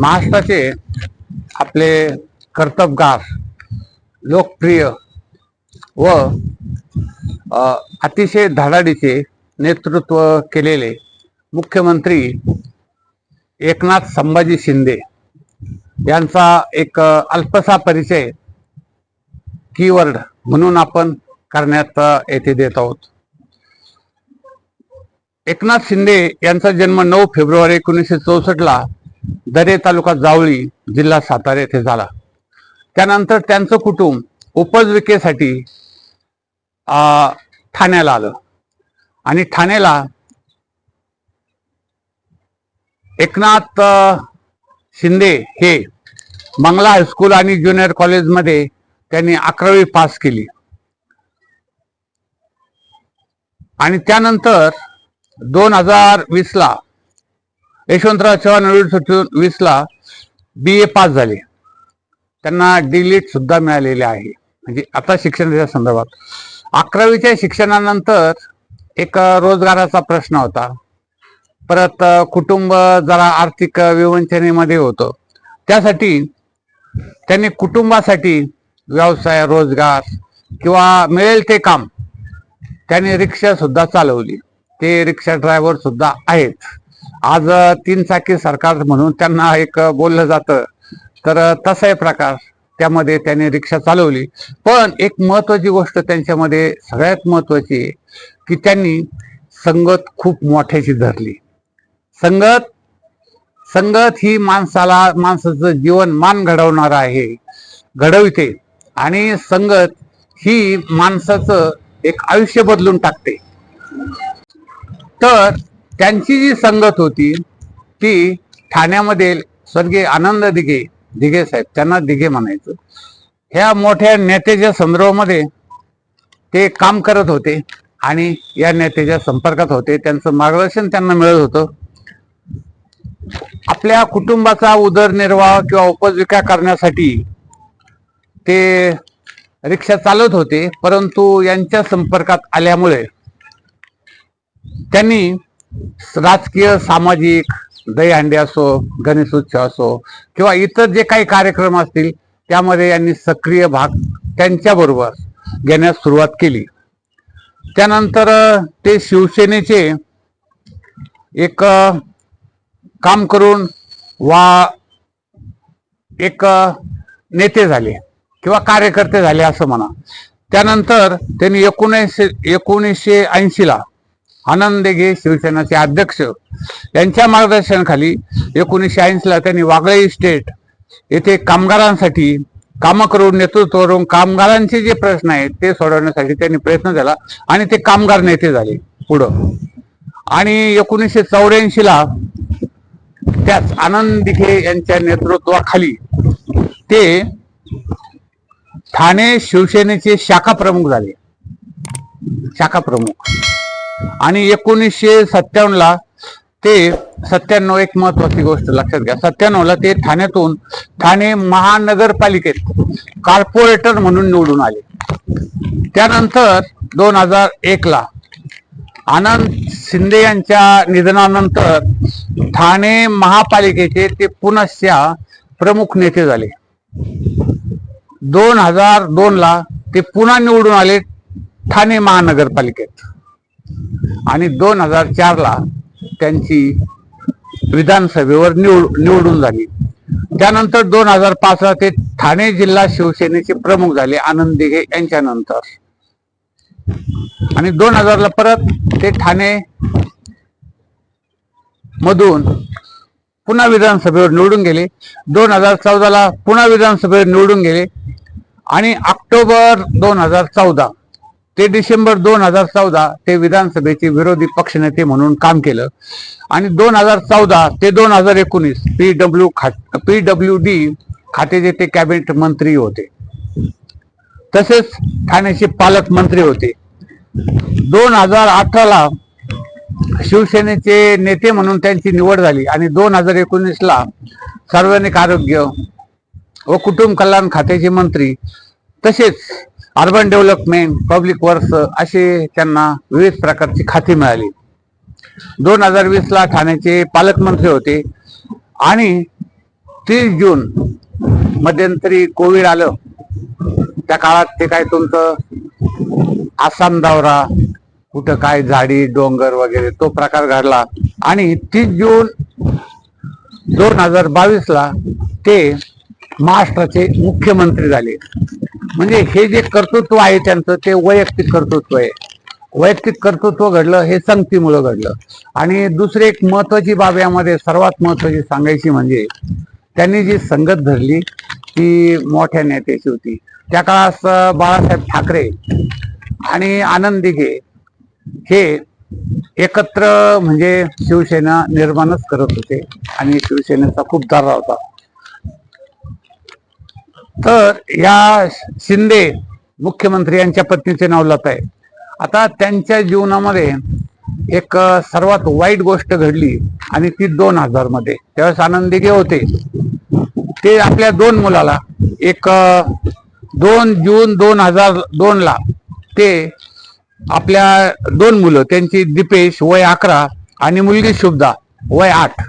महाराष्ट्राचे आपले कर्तबगार लोकप्रिय व अतिशय धडाडीचे नेतृत्व केलेले मुख्यमंत्री एकनाथ संभाजी शिंदे यांचा एक अल्पसा परिचय कीवर्ड म्हणून आपण करण्यात येथे देत आहोत. एकनाथ शिंदे यांचा जन्म नऊ फेब्रुवारी एकोणीसशे चौसष्टला दरे तालुका जावळी जिल्हा सातारा येथे झाला. त्यानंतर त्यांचं कुटुंब उपजीविकेसाठी ठाण्याला आलं. आणि ठाण्याला एकनाथ शिंदे हे मंगला हायस्कूल आणि ज्युनियर कॉलेजमध्ये त्यांनी अकरावी पास केली. आणि त्यानंतर दोन हजार वीसला यशवंतराव चव्हाण युनिव्हर्सिटी वीसला बी ए पास झाले. त्यांना डिलीट सुद्धा मिळालेले आहे. म्हणजे आता शिक्षणाच्या संदर्भात. अकरावीच्या शिक्षणानंतर एक रोजगाराचा प्रश्न होता. परत कुटुंब जरा आर्थिक विवंचनेमध्ये होतं. त्यासाठी त्यांनी कुटुंबासाठी व्यवसाय रोजगार किंवा मिळेल ते काम त्यांनी रिक्षा सुद्धा चालवली. ते रिक्षा ड्रायव्हर सुद्धा आहेत. आज तीन चाकी सरकार म्हणून त्यांना एक बोललं जातं. तर तसाही आहे प्रकार त्यामध्ये त्यांनी रिक्षा चालवली. पण एक महत्वाची गोष्ट त्यांच्यामध्ये सगळ्यात महत्वाची आहे की त्यांनी संगत खूप मोठ्याची धरली. संगत संगत ही माणसाला माणसाचं जीवन मान घडवणार आहे घडविते. आणि संगत ही माणसाचं एक आयुष्य बदलून टाकते. तर त्यांची जी संगत होती ती ठाण्यामध्ये स्वर्गीय आनंद दिघे दिघे साहेब त्यांना दिघे म्हणायचं. ह्या मोठ्या नेत्याच्या संदर्भामध्ये ते काम करत होते आणि या नेत्याच्या संपर्कात होते. त्यांचं मार्गदर्शन त्यांना मिळत होतं. आपल्या कुटुंबाचा उदरनिर्वाह किंवा उपजीविका करण्यासाठी ते रिक्षा चालवत होते परंतु यांच्या संपर्कात आल्यामुळे त्यांनी राजकीय सामाजिक दहीहंडी असो गणेशोत्सव असो किंवा इतर जे काही कार्यक्रम असतील त्यामध्ये यांनी सक्रिय भाग त्यांच्याबरोबर घेण्यास सुरुवात केली. त्यानंतर ते शिवसेनेचे एक काम करून वा एक नेते झाले किंवा कार्यकर्ते झाले असं म्हणा. त्यानंतर त्यांनी एकोणीसशे एकोणीसशे ऐंशीला आनंद घे शिवसेनाचे अध्यक्ष यांच्या मार्गदर्शनाखाली एकोणीसशे ऐंशीला त्यांनी वागळे इस्टेट येथे कामगारांसाठी कामं करून नेतृत्ववरून कामगारांचे जे प्रश्न आहेत ते सोडवण्यासाठी त्यांनी प्रयत्न झाला आणि ते कामगार नेते झाले पुढं. आणि एकोणीसशे चौऱ्याऐंशी ला त्याच आनंद दिघे यांच्या नेतृत्वाखाली ते ठाणे शिवसेनेचे शाखा प्रमुख झाले. शाखा प्रमुख. आणि एकोणीसशे सत्त्याण्णवला ते सत्त्याण्णव एक महत्वाची गोष्ट लक्षात घ्या. सत्त्याण्णव ला ते ठाण्यातून ठाणे महानगरपालिकेत कॉर्पोरेटर म्हणून निवडून आले. त्यानंतर दोन हजार एकला आनंद शिंदे यांच्या निधनानंतर ठाणे महापालिकेचे ते पुनश्च्या प्रमुख नेते झाले. दोन हजार दोन ला ते पुन्हा निवडून आले ठाणे महानगरपालिकेत. आणि दोन हजार चारला त्यांची विधानसभेवर निवड निवडून झाली. त्यानंतर दोन हजार पाचला ते ठाणे जिल्हा शिवसेनेचे प्रमुख झाले आनंद दिघे यांच्यानंतर. आणि दोन हजारला परत ते ठाणे मधून पुन्हा विधानसभेवर निवडून गेले. दोन हजार चौदाला पुन्हा विधानसभेवर निवडून गेले. आणि ऑक्टोबर दोन हजार चौदा ते डिसेंबर दोन हजार चौदा ते विधानसभेचे विरोधी पक्षनेते म्हणून काम केलं. आणि दोन हजार चौदा ते दोन हजार एकोणीस पी डब्ल्यू खा पी डब्ल्यू डी खात्याचे ते कॅबिनेट मंत्री होते. तसेच ठाण्याचे पालकमंत्री होते. दोन हजार अठराला शिवसेनेचे नेते म्हणून त्यांची निवड झाली आणि दोन हजार एकोणीसला सार्वजनिक आरोग्य व कुटुंब कल्याण खात्याचे मंत्री तसेच अर्बन डेव्हलपमेंट पब्लिक वर्क्स असे त्यांना विविध प्रकारची खाती मिळाली. दोन हजार वीसला ठाण्याचे पालकमंत्री होते. आणि तीस जून मध्यंतरी कोविड आलं. त्या काळात ते काय तुमचं आसाम दौरा कुठं काय झाडी डोंगर वगैरे तो प्रकार घडला. आणि तीस जून दोन हजार बावीसला ते महाराष्ट्राचे मुख्यमंत्री झाले. म्हणजे हे जे कर्तृत्व आहे त्यांचं ते वैयक्तिक कर्तृत्व आहे. वैयक्तिक कर्तृत्व घडलं हे संगतीमुळं घडलं. आणि दुसरी एक महत्वाची बाब यामध्ये सर्वात महत्वाची सांगायची म्हणजे त्यांनी जी संगत धरली ती मोठ्या नेत्याची होती. त्या काळात बाळासाहेब ठाकरे आणि आनंद दिघे हे एकत्र म्हणजे शिवसेना निर्माणच करत होते. आणि शिवसेनेचा खूप दर्रा होता. तर या शिंदे मुख्यमंत्री यांच्या पत्नीचे नाव लत आहे. आता त्यांच्या जीवनामध्ये एक सर्वात वाईट गोष्ट घडली आणि ती दोन हजारमध्ये त्यावेळेस आनंद होते. ते आपल्या दोन मुलाला एक दोन जून दोन हजार दोन ला ते आपल्या दोन मुलं त्यांची दिपेश वय अकरा आणि मुलगी शुभदा वय आठ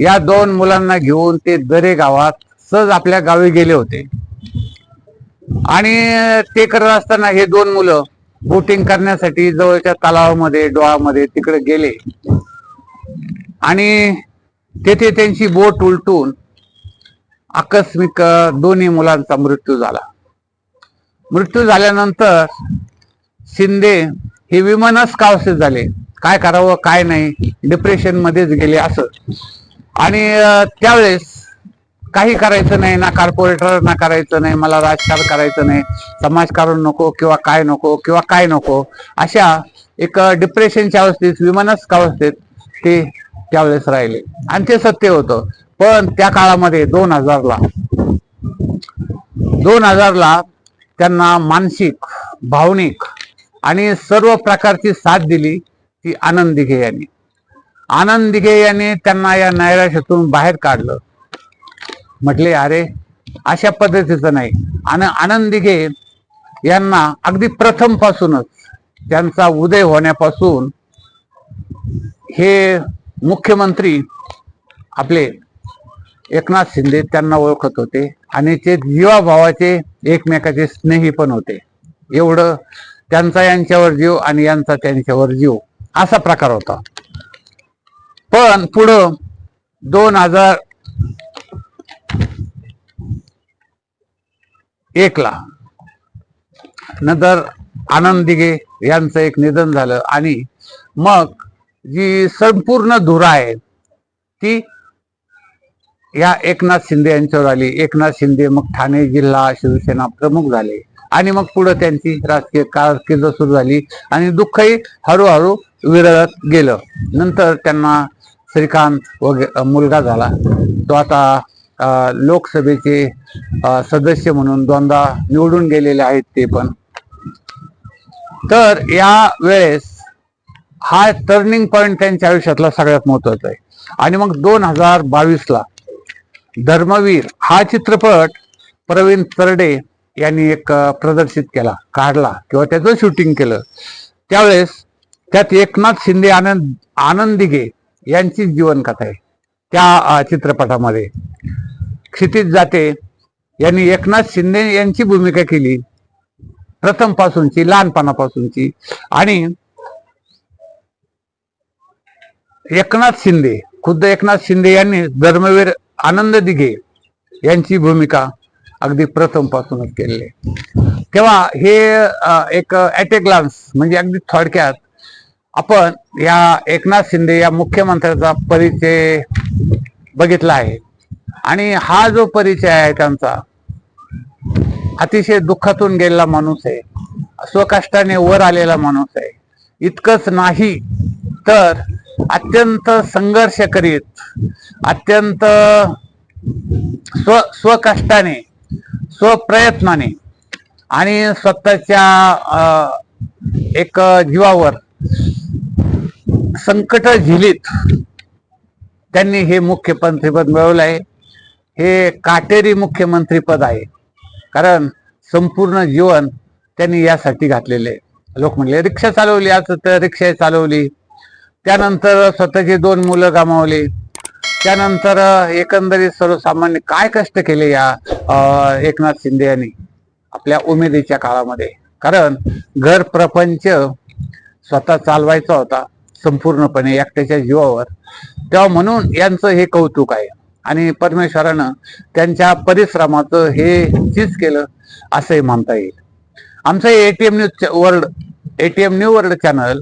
या दोन मुलांना घेऊन ते दरे गावात सहज आपल्या गावी गेले होते. आणि ते करत असताना हे दोन मुलं बोटिंग करण्यासाठी जवळच्या तलावामध्ये डोळामध्ये तिकडे गेले. आणि तेथे त्यांची बोट उलटून आकस्मिक दोन्ही मुलांचा मृत्यू झाला. मृत्यू झाल्यानंतर शिंदे हे विमानच कावसे झाले. काय करावं काय नाही डिप्रेशन मध्येच गेले असं. आणि त्यावेळेस काही करायचं नाही ना कॉर्पोरेटर ना करायचं नाही मला राजकारण करायचं नाही समाजकारण नको किंवा काय नको किंवा काय नको अशा एक डिप्रेशनच्या अवस्थेत विमानस्क अवस्थेत ते त्यावेळेस राहिले. आणि ते सत्य होतं. पण त्या काळामध्ये दोन हजारला दोन हजारला त्यांना मानसिक भावनिक आणि सर्व प्रकारची साथ दिली ती आनंद दिघे यांनी. आनंद दिघे यांनी त्यांना या नैराश्यातून बाहेर काढलं. म्हटले अरे अशा पद्धतीचं नाही. आणि आनंदी घे यांना अगदी प्रथम पासूनच त्यांचा उदय होण्यापासून हे मुख्यमंत्री आपले एकनाथ शिंदे त्यांना ओळखत होते आणि ते जीवाभावाचे एकमेकाचे स्नेही पण होते. एवढं त्यांचा यांच्यावर जीव आणि यांचा त्यांच्यावर जीव. असा प्रकार होता. पण पुढं दोन हजार एकला. नंतर आनंद दिघे यांचं एक निधन झालं आणि मग जी संपूर्ण धुरा आहे ती या एकनाथ शिंदे यांच्यावर आली. एकनाथ शिंदे मग ठाणे जिल्हा शिवसेना प्रमुख झाले आणि मग पुढे त्यांची राजकीय कारकीर्द सुरू झाली आणि दुःखही हळूहळू विरळत गेलं. नंतर त्यांना श्रीकांत वगैरे मुलगा झाला. तो आता लोकसभेचे सदस्य म्हणून दोनदा निवडून गेलेले आहेत ते पण. तर या वेळेस हा टर्निंग पॉइंट त्यांच्या आयुष्यातला सगळ्यात महत्त्वाचा आहे. आणि मग दोन हजार बावीसला धर्मवीर हा चित्रपट प्रवीण तरडे यांनी एक प्रदर्शित केला काढला किंवा त्याचं शूटिंग केलं. त्यावेळेस त्यात एकनाथ शिंदे आनंद आनंदिगे यांची जीवनकथा आहे. त्या चित्रपटामध्ये. क्षितिज जाते. यांनी एकनाथ शिंदे यांची भूमिका केली. प्रथम पासूनची लहानपणापासूनची. आणि एकनाथ शिंदे खुद्द एकनाथ शिंदे यांनी धर्मवीर आनंद दिघे यांची भूमिका अगदी प्रथम पासूनच केलेली तेव्हा हे एक ॲट ए ग्लान्स म्हणजे अगदी थोडक्यात आपण या एकनाथ शिंदे या मुख्यमंत्र्याचा परिचय बघितला आहे. आणि हा जो परिचय आहे त्यांचा अतिशय दुःखातून गेलेला माणूस आहे. स्वकष्टाने वर आलेला माणूस आहे. इतकंच नाही तर अत्यंत संघर्ष करीत अत्यंत स्व स्वकष्टाने स्वप्रयत्नाने आणि स्वतःच्या एक जीवावर संकट झिलीत. त्यांनी हे मुख्यमंत्रीपद मिळवलं आहे हे काटेरी मुख्यमंत्रीपद आहे. कारण संपूर्ण जीवन त्यांनी यासाठी घातलेले आहे. लोक म्हणले रिक्षा चालवली आज तर रिक्षा चालवली. त्यानंतर स्वतःची दोन मुलं गमावली. त्यानंतर एकंदरीत सर्वसामान्य काय कष्ट केले या एकनाथ शिंदे यांनी आपल्या उमेदीच्या काळामध्ये. कारण घर प्रपंच स्वतः चालवायचा होता. संपूर्णपणे एकट्याच्या जीवावर. तेव्हा म्हणून यांचं हे कौतुक आहे. आणि परमेश्वरानं त्यांच्या परिश्रमाचं हे चीज केलं असंही म्हणता येईल. आमचं ATM news world ATM new world channel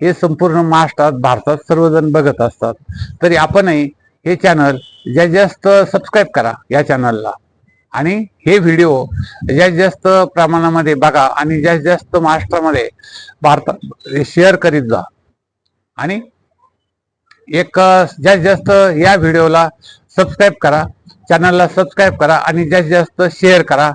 हे संपूर्ण महाराष्ट्रात भारतात सर्वजण बघत असतात. तरी आपणही हे चॅनल जास्तीत जास्त सबस्क्राईब करा या चॅनलला आणि हे व्हिडिओ जास्तीत जास्त प्रमाणामध्ये बघा आणि जास्तीत जास्त महाराष्ट्रामध्ये भारतात शेअर करीत जा. आणि एक अ, जास्तीत जास्त या व्हिडिओला सबस्क्राईब करा. चॅनलला सबस्क्राईब करा आणि जास्तीत जास्त शेअर करा.